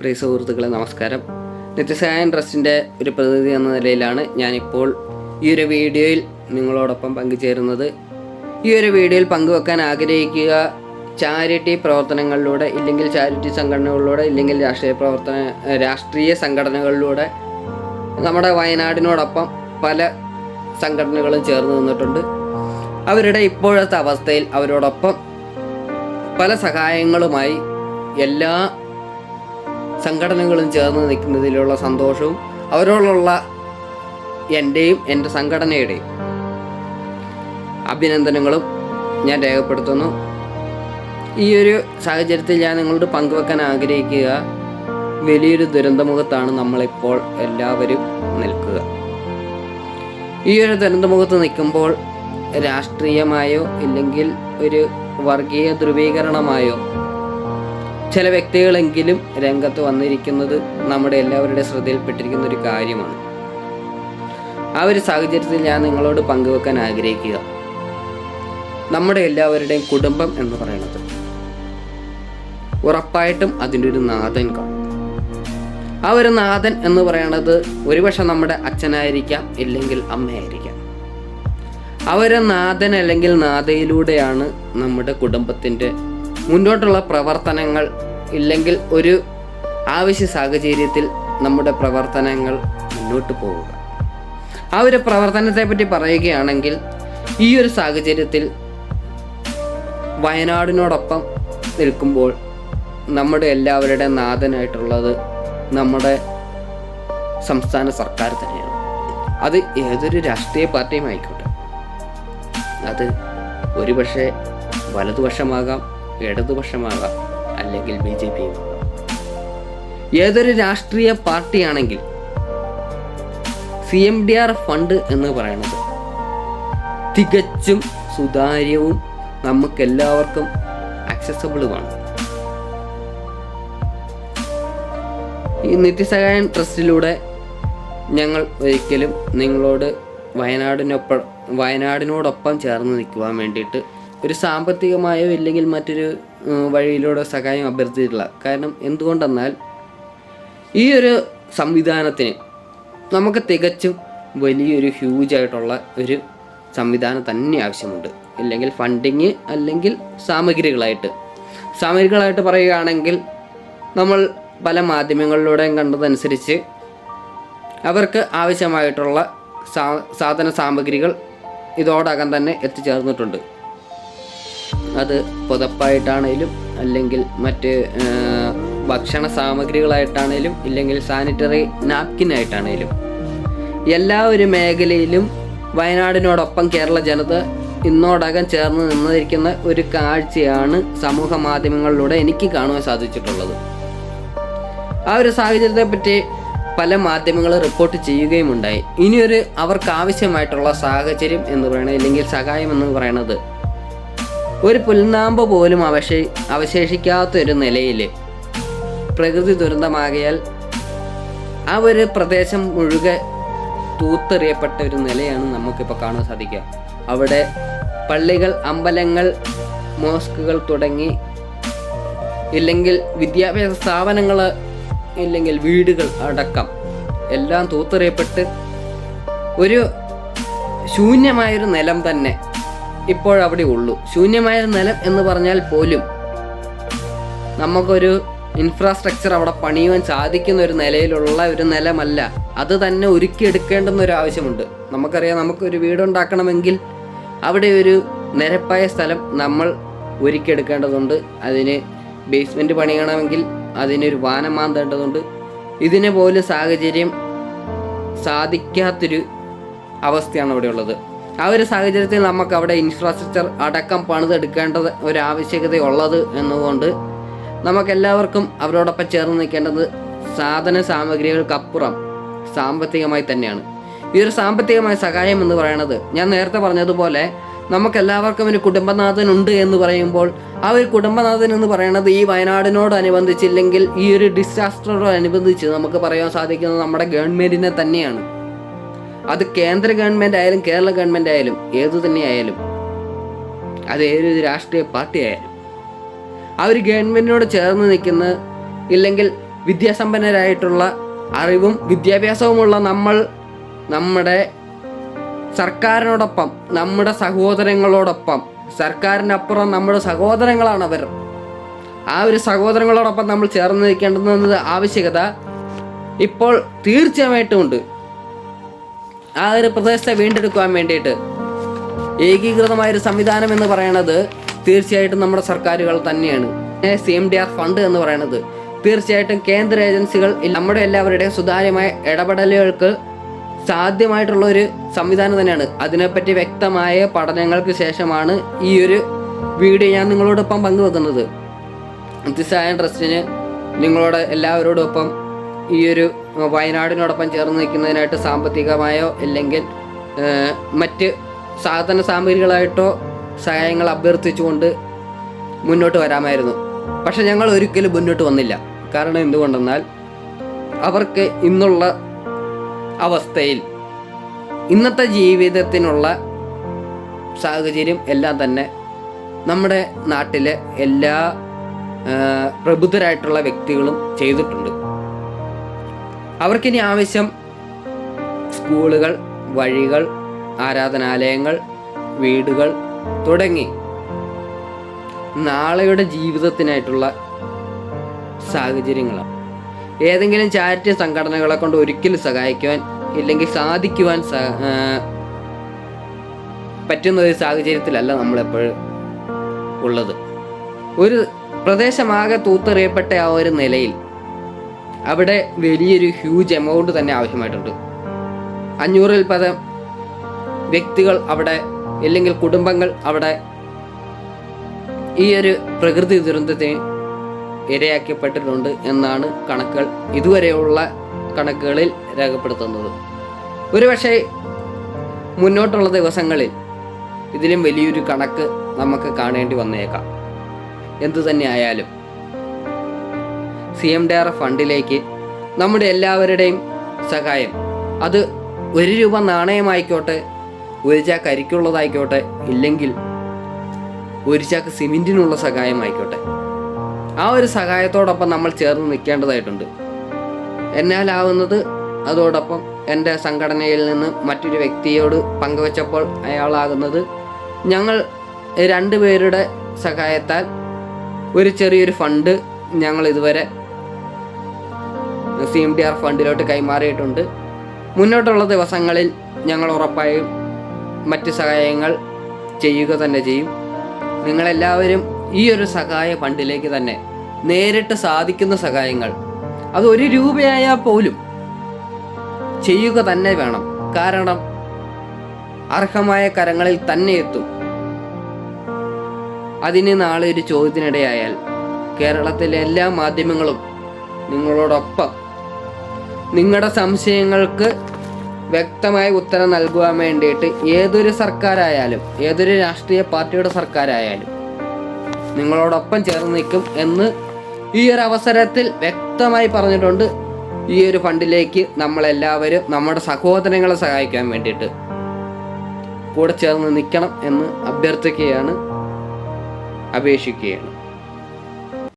പ്രിയ സുഹൃത്തുക്കളെ നമസ്കാരം. നിത്യസഹായ ട്രസ്റ്റിന്റെ ഒരു പ്രതിനിധി എന്ന നിലയിലാണ് ഞാനിപ്പോൾ. ഈ ഒരു വീഡിയോയിൽ നിങ്ങളോടൊപ്പം പങ്കുചേരുന്നത്. ഈ ഒരു വീഡിയോയിൽ പങ്കുവെക്കാൻ ആഗ്രഹിക്കുക ചാരിറ്റി പ്രവർത്തനങ്ങളിലൂടെ ഇല്ലെങ്കിൽ ചാരിറ്റി സംഘടനകളിലൂടെ ഇല്ലെങ്കിൽ രാഷ്ട്രീയ പ്രവർത്തന രാഷ്ട്രീയ സംഘടനകളിലൂടെ നമ്മുടെ വയനാടിനോടൊപ്പം പല സംഘടനകളും ചേർന്ന് നിന്നിട്ടുണ്ട്. അവരുടെ ഇപ്പോഴത്തെ അവസ്ഥയിൽ അവരോടൊപ്പം പല സഹായങ്ങളുമായി എല്ലാ സംഘടനകളും ചേർന്ന് നിൽക്കുന്നതിലുള്ള സന്തോഷവും അവരോടുള്ള എന്റെയും എന്റെ സംഘടനയുടെയും അഭിനന്ദനങ്ങളും ഞാൻ രേഖപ്പെടുത്തുന്നു. ഈ ഒരു സാഹചര്യത്തിൽ ഞാൻ നിങ്ങളോട് പങ്കുവെക്കാൻ ആഗ്രഹിക്കുക. വലിയൊരു ദുരന്തമുഖത്താണ് നമ്മളിപ്പോൾ എല്ലാവരും നിൽക്കുക. ഈ ഒരു ദുരന്തമുഖത്ത് നിൽക്കുമ്പോൾ രാഷ്ട്രീയമായോ ഇല്ലെങ്കിൽ ഒരു വർഗീയ ധ്രുവീകരണമായോ ചില വ്യക്തികളെങ്കിലും രംഗത്ത് വന്നിരിക്കുന്നത് നമ്മുടെ എല്ലാവരുടെ ശ്രദ്ധയിൽപ്പെട്ടിരിക്കുന്ന ഒരു കാര്യമാണ്. ആ ഒരു സാഹചര്യത്തിൽ ഞാൻ നിങ്ങളോട് പങ്കുവെക്കാൻ ആഗ്രഹിക്കുക. നമ്മുടെ എല്ലാവരുടെയും കുടുംബം എന്ന് പറയുന്നത് ഉറപ്പായിട്ടും അതിന്റെ ഒരു നാഥൻ കാണും. ആ ഒരു നാഥൻ എന്ന് പറയുന്നത് ഒരുപക്ഷെ നമ്മുടെ അച്ഛനായിരിക്കാം ഇല്ലെങ്കിൽ അമ്മയായിരിക്കാം. ആ ഒരു നാഥൻ അല്ലെങ്കിൽ നാഥയിലൂടെയാണ് നമ്മുടെ കുടുംബത്തിന്റെ മുന്നോട്ടുള്ള പ്രവർത്തനങ്ങൾ ഇല്ലെങ്കിൽ ഒരു ആവശ്യ സാഹചര്യത്തിൽ നമ്മുടെ പ്രവർത്തനങ്ങൾ മുന്നോട്ട് പോവുക. ആ ഒരു പ്രവർത്തനത്തെ പറ്റി പറയുകയാണെങ്കിൽ ഈ ഒരു സാഹചര്യത്തിൽ വയനാടിനോടൊപ്പം നിൽക്കുമ്പോൾ നമ്മുടെ എല്ലാവരുടെ നാഥനായിട്ടുള്ളത് നമ്മുടെ സംസ്ഥാന സർക്കാർ തന്നെയാണ്. അത് ഏതൊരു രാഷ്ട്രീയ പാർട്ടിയും ആയിക്കോട്ടെ. അത് ഒരുപക്ഷെ വലതുപക്ഷമാകാം ഇടതുപക്ഷമാകാം അല്ലെങ്കിൽ ബി ജെ പിയും ഏതൊരു രാഷ്ട്രീയ പാർട്ടിയാണെങ്കിൽ C M D R fund എന്ന് പറയുന്നത് തികച്ചും സുതാര്യവും നമുക്കെല്ലാവർക്കും ആക്സസബിളുമാണ് ഈ നിത്യസഹായൻ ട്രസ്റ്റിലൂടെ ഞങ്ങൾ ഒരിക്കലും നിങ്ങളോട് വയനാടിനൊപ്പം വയനാടിനോടൊപ്പം ചേർന്ന് നിൽക്കുവാൻ വേണ്ടിയിട്ട് ഒരു സാമ്പത്തികമായോ ഇല്ലെങ്കിൽ മറ്റൊരു വഴിയിലൂടെ സഹായം അഭ്യർത്ഥിച്ചിട്ടില്ല കാരണം എന്തുകൊണ്ടെന്നാൽ ഈ ഒരു സംവിധാനത്തിന് നമുക്ക് തികച്ചും വലിയൊരു ഹ്യൂജ് ആയിട്ടുള്ള ഒരു സംവിധാനം തന്നെ ആവശ്യമുണ്ട്. ഇല്ലെങ്കിൽ ഫണ്ടിങ് അല്ലെങ്കിൽ സാമഗ്രികളായിട്ട്. സാമഗ്രികളായിട്ട് പറയുകയാണെങ്കിൽ നമ്മൾ പല മാധ്യമങ്ങളിലൂടെയും കണ്ടതനുസരിച്ച് അവർക്ക് ആവശ്യമായിട്ടുള്ള സാധന സാമഗ്രികൾ ഇതോടകം തന്നെ എത്തിച്ചേർന്നിട്ടുണ്ട്. അത് പുതപ്പായിട്ടാണേലും അല്ലെങ്കിൽ മറ്റ് ഭക്ഷണ സാമഗ്രികളായിട്ടാണേലും ഇല്ലെങ്കിൽ സാനിറ്ററി നാപ്കിനായിട്ടാണേലും എല്ലാ ഒരു മേഖലയിലും വയനാടിനോടൊപ്പം കേരള ജനത ഇന്നോടകം ചേർന്ന് നിന്നിരിക്കുന്ന ഒരു കാഴ്ചയാണ് സമൂഹ മാധ്യമങ്ങളിലൂടെ എനിക്ക് കാണുവാൻ സാധിച്ചിട്ടുള്ളത്. ആ ഒരു സാഹചര്യത്തെ പറ്റി പല മാധ്യമങ്ങൾ റിപ്പോർട്ട് ചെയ്യുകയും ഉണ്ടായി ഇനിയൊരു അവർക്ക് ആവശ്യമായിട്ടുള്ള സാഹചര്യം എന്ന് പറയുന്നത് ഇല്ലെങ്കിൽ സഹായം എന്ന് പറയുന്നത് ഒരു പുൽനാമ്പ് പോലും അവശേ അവശേഷിക്കാത്ത ഒരു നിലയിൽ പ്രകൃതി ദുരന്തമാകിയാൽ ആ ഒരു പ്രദേശം മുഴുകെ തൂത്തെറിയപ്പെട്ട ഒരു നിലയാണ് നമുക്കിപ്പോൾ കാണാൻ സാധിക്കുക. അവിടെ പള്ളികൾ അമ്പലങ്ങൾ മോസ്കുകൾ തുടങ്ങി ഇല്ലെങ്കിൽ വിദ്യാഭ്യാസ സ്ഥാപനങ്ങൾ ഇല്ലെങ്കിൽ വീടുകൾ അടക്കം എല്ലാം തൂത്തെറിയപ്പെട്ട് ഒരു ശൂന്യമായൊരു നിലം തന്നെ ഇപ്പോഴവിടെ ഉള്ളൂ. ശൂന്യമായ നിലം എന്ന് പറഞ്ഞാൽ പോലും നമുക്കൊരു ഇൻഫ്രാസ്ട്രക്ചർ അവിടെ പണിയുവാൻ സാധിക്കുന്ന ഒരു നിലയിലുള്ള ഒരു നിലമല്ല. അത് തന്നെ ഒരുക്കിയെടുക്കേണ്ടുന്ന ഒരു ആവശ്യമുണ്ട്. നമുക്കറിയാം നമുക്കൊരു വീടുണ്ടാക്കണമെങ്കിൽ അവിടെ ഒരു നിരപ്പായ സ്ഥലം നമ്മൾ ഒരുക്കിയെടുക്കേണ്ടതുണ്ട്. അതിന് ബേസ്മെന്റ് പണിയണമെങ്കിൽ അതിനൊരു വാനം മാന്തേണ്ടതുണ്ട്. ഇതിനെ പോലെ സാഹചര്യം സാധിക്കാത്തൊരു അവസ്ഥയാണ് അവിടെ ഉള്ളത്. ആ ഒരു സാഹചര്യത്തിൽ നമുക്ക് അവിടെ ഇൻഫ്രാസ്ട്രക്ചർ അടക്കം പണിതെടുക്കേണ്ടത് ഒരു ആവശ്യകത ഉള്ളത് എന്നുകൊണ്ട് നമുക്കെല്ലാവർക്കും അവരോടൊപ്പം ചേർന്ന് നിൽക്കേണ്ടത് സാധന സാമഗ്രികൾക്കപ്പുറം സാമ്പത്തികമായി തന്നെയാണ്. ഈ ഒരു സാമ്പത്തികമായ സഹായം എന്ന് പറയുന്നത് ഞാൻ നേരത്തെ പറഞ്ഞതുപോലെ നമുക്കെല്ലാവർക്കും ഒരു കുടുംബനാഥൻ ഉണ്ട് എന്ന് പറയുമ്പോൾ ആ ഒരു കുടുംബനാഥൻ എന്ന് പറയുന്നത് ഈ വയനാടിനോടനുബന്ധിച്ചില്ലെങ്കിൽ ഈ ഒരു ഡിസാസ്റ്ററോടനുബന്ധിച്ച് നമുക്ക് പറയാൻ സാധിക്കുന്നത് നമ്മുടെ ഗവൺമെന്റിനെ തന്നെയാണ്. അത് കേന്ദ്ര ഗവൺമെന്റ് ആയാലും കേരള ഗവൺമെന്റ് ആയാലും ഏതു തന്നെ ആയാലും അത് ഏതൊരു രാഷ്ട്രീയ പാർട്ടി ആയാലും. അവർ ഗവൺമെന്റിനോട് ചേർന്ന് നിൽക്കുന്ന ഇല്ലെങ്കിൽ വിദ്യാസമ്പന്നരായിട്ടുള്ള അറിവും വിദ്യാഭ്യാസവുമുള്ള നമ്മൾ നമ്മുടെ സർക്കാരിനോടൊപ്പം നമ്മുടെ സഹോദരങ്ങളോടൊപ്പം സർക്കാരിനപ്പുറം നമ്മുടെ സഹോദരങ്ങളാണ് അവർ ആ ഒരു സഹോദരങ്ങളോടൊപ്പം നമ്മൾ ചേർന്ന് നിൽക്കേണ്ടത് ആവശ്യകത ഇപ്പോൾ തീർച്ചയായിട്ടും ഉണ്ട്. ആ ഒരു പ്രദേശത്തെ വീണ്ടെടുക്കുവാൻ വേണ്ടിയിട്ട് ഏകീകൃതമായ ഒരു സംവിധാനം എന്ന് പറയുന്നത് തീർച്ചയായിട്ടും നമ്മുടെ സർക്കാരുകൾ തന്നെയാണ്. C M D R fund എന്ന് പറയുന്നത് തീർച്ചയായിട്ടും കേന്ദ്ര ഏജൻസികൾ നമ്മുടെ എല്ലാവരുടെയും സുതാര്യമായ ഇടപെടലുകൾക്ക് സാധ്യമായിട്ടുള്ള ഒരു സംവിധാനം തന്നെയാണ്. അതിനെപ്പറ്റി വ്യക്തമായ പഠനങ്ങൾക്ക് ശേഷമാണ് ഈ ഒരു വീഡിയോ ഞാൻ നിങ്ങളോടൊപ്പം പങ്കുവെക്കുന്നത്. അതിസായ ട്രസ്റ്റിന് നിങ്ങളോട് എല്ലാവരോടൊപ്പം ഈ ഒരു വയനാടിനോടൊപ്പം ചേർന്ന് നിൽക്കുന്നതിനായിട്ട് സാമ്പത്തികമായോ അല്ലെങ്കിൽ മറ്റ് സാധന സാമഗ്രികളായിട്ടോ സഹായങ്ങൾ അഭ്യർത്ഥിച്ചുകൊണ്ട് മുന്നോട്ട് വരാമായിരുന്നു. പക്ഷെ ഞങ്ങൾ ഒരിക്കലും മുന്നോട്ട് വന്നില്ല. കാരണം എന്തുകൊണ്ടെന്നാൽ അവർക്ക് ഇന്നുള്ള അവസ്ഥയിൽ ഇന്നത്തെ ജീവിതത്തിനുള്ള സാഹചര്യം എല്ലാം തന്നെ നമ്മുടെ നാട്ടിലെ എല്ലാ പ്രബുദ്ധരായിട്ടുള്ള വ്യക്തികളും ചെയ്തിട്ടുണ്ട്. അവർക്കിനി ആവശ്യം സ്കൂളുകൾ വഴികൾ ആരാധനാലയങ്ങൾ വീടുകൾ തുടങ്ങി. നാളെയുടെ ജീവിതത്തിനായിട്ടുള്ള സാഹചര്യങ്ങളാണ് ഏതെങ്കിലും ചാരിറ്റി സംഘടനകളെ കൊണ്ട് ഒരിക്കലും സഹായിക്കുവാൻ ഇല്ലെങ്കിൽ സാധിക്കുവാൻ പറ്റുന്ന ഒരു സാഹചര്യത്തിലല്ല നമ്മളെപ്പോഴും ഉള്ളത്. ഒരു പ്രദേശമാകെ തൂത്തെറിയപ്പെട്ട ആ ഒരു നിലയിൽ അവിടെ വലിയൊരു ഹ്യൂജ് എമൗണ്ട് തന്നെ ആവശ്യമായിട്ടുണ്ട്. അഞ്ഞൂറിൽ പദം വ്യക്തികൾ അവിടെ അല്ലെങ്കിൽ കുടുംബങ്ങൾ അവിടെ ഈ ഒരു പ്രകൃതി ദുരന്തത്തിന് ഇരയാക്കപ്പെട്ടിട്ടുണ്ട് എന്നാണ് കണക്കുകൾ ഇതുവരെയുള്ള കണക്കുകളിൽ രേഖപ്പെടുത്തുന്നത്. ഒരുപക്ഷെ മുന്നോട്ടുള്ള ദിവസങ്ങളിൽ ഇതിലും വലിയൊരു കണക്ക് നമുക്ക് കാണേണ്ടി വന്നേക്കാം. എന്തു തന്നെ ആയാലും സി എം ഡി ആർ ഫണ്ടിലേക്ക് നമ്മുടെ എല്ലാവരുടെയും സഹായം. അത് ഒരു രൂപ നാണയമായിക്കോട്ടെ ഒരു ചാക്ക് അരിക്കുള്ളതായിക്കോട്ടെ ഇല്ലെങ്കിൽ ഒരു ചാക്ക് സിമെന്റിനുള്ള സഹായമായിക്കോട്ടെ. ആ ഒരു സഹായത്തോടൊപ്പം നമ്മൾ ചേർന്ന് നിൽക്കേണ്ടതായിട്ടുണ്ട്. എന്നാലാവുന്നത് അതോടൊപ്പം എന്റെ സംഘടനയിൽ നിന്ന് മറ്റൊരു വ്യക്തിയോട് പങ്കുവച്ചപ്പോൾ അയാളാകുന്നത് ഞങ്ങൾ രണ്ടുപേരുടെ സഹായത്താൽ ഒരു ചെറിയൊരു ഫണ്ട് ഞങ്ങൾ ഇതുവരെ സി എം ഡി ആർ ഫണ്ടിലോട്ട് കൈമാറിയിട്ടുണ്ട്. മുന്നോട്ടുള്ള ദിവസങ്ങളിൽ ഞങ്ങൾ ഉറപ്പായും മറ്റ് സഹായങ്ങൾ ചെയ്യുക തന്നെ ചെയ്യും. നിങ്ങളെല്ലാവരും ഈ ഒരു സഹായ ഫണ്ടിലേക്ക് തന്നെ നേരിട്ട് സാധിക്കുന്ന സഹായങ്ങൾ. അത് ഒരു രൂപയായാൽ പോലും ചെയ്യുക തന്നെ വേണം. കാരണം അർഹമായ കരങ്ങളിൽ തന്നെ എത്തും. അതിന് നാളെ ഒരു ചോദ്യത്തിനിടയായാൽ കേരളത്തിലെ എല്ലാ മാധ്യമങ്ങളും നിങ്ങളോടൊപ്പം നിങ്ങളുടെ സംശയങ്ങൾക്ക് വ്യക്തമായ ഉത്തരം നൽകുവാൻ വേണ്ടിയിട്ട് ഏതൊരു സർക്കാരായാലും ഏതൊരു രാഷ്ട്രീയ പാർട്ടിയുടെ സർക്കാരായാലും നിങ്ങളോടൊപ്പം ചേർന്ന് നിൽക്കും എന്ന് ഈ ഒരു അവസരത്തിൽ വ്യക്തമായി പറഞ്ഞിട്ടുണ്ട് ഈ ഒരു ഫണ്ടിലേക്ക് നമ്മളെല്ലാവരും നമ്മുടെ സഹോദരങ്ങളെ സഹായിക്കാൻ വേണ്ടിയിട്ട് കൂടെ ചേർന്ന് നിൽക്കണം എന്ന് അഭ്യർത്ഥിക്കുകയാണ് അപേക്ഷിക്കുകയാണ്.